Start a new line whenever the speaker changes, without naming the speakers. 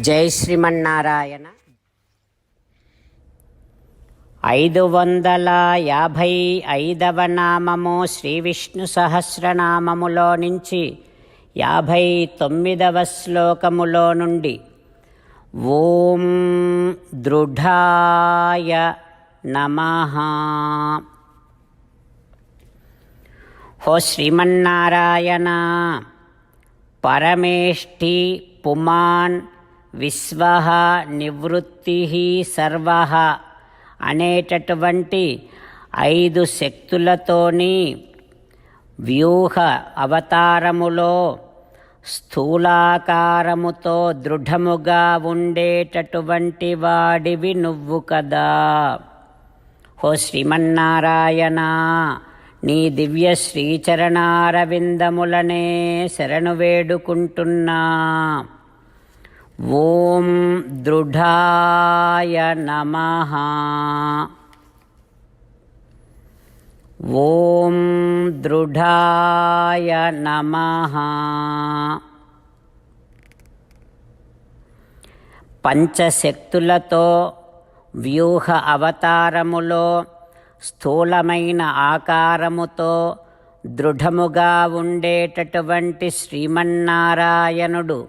జై శ్రీమన్నారాయణ. ఐదు వందల యాభై ఐదవ నామము శ్రీ విష్ణు సహస్రనామములో నుంచి యాభై తొమ్మిదవ శ్లోకములో నుండి ఓం దృఢాయ నమ. హో శ్రీమన్నారాయణ పరమేష్టి పుమాన్ విశ్వ నివృత్తి సర్వ అనేటటువంటి ఐదు శక్తులతోని వ్యూహ అవతారములో స్థూలాకారముతో దృఢముగా ఉండేటటువంటి వాడివి నువ్వు కదా. హో శ్రీమన్నారాయణ నీ దివ్య శ్రీచరణారవిందములనే శరణు వేడుకుంటున్నా. ఓం దృఢాయ నమ. ఓం దృఢాయ నమ. పంచశక్తులతో వ్యూహ అవతారములో స్థూలమైన ఆకారముతో దృఢముగా ఉండేటటువంటి శ్రీమన్నారాయణుడు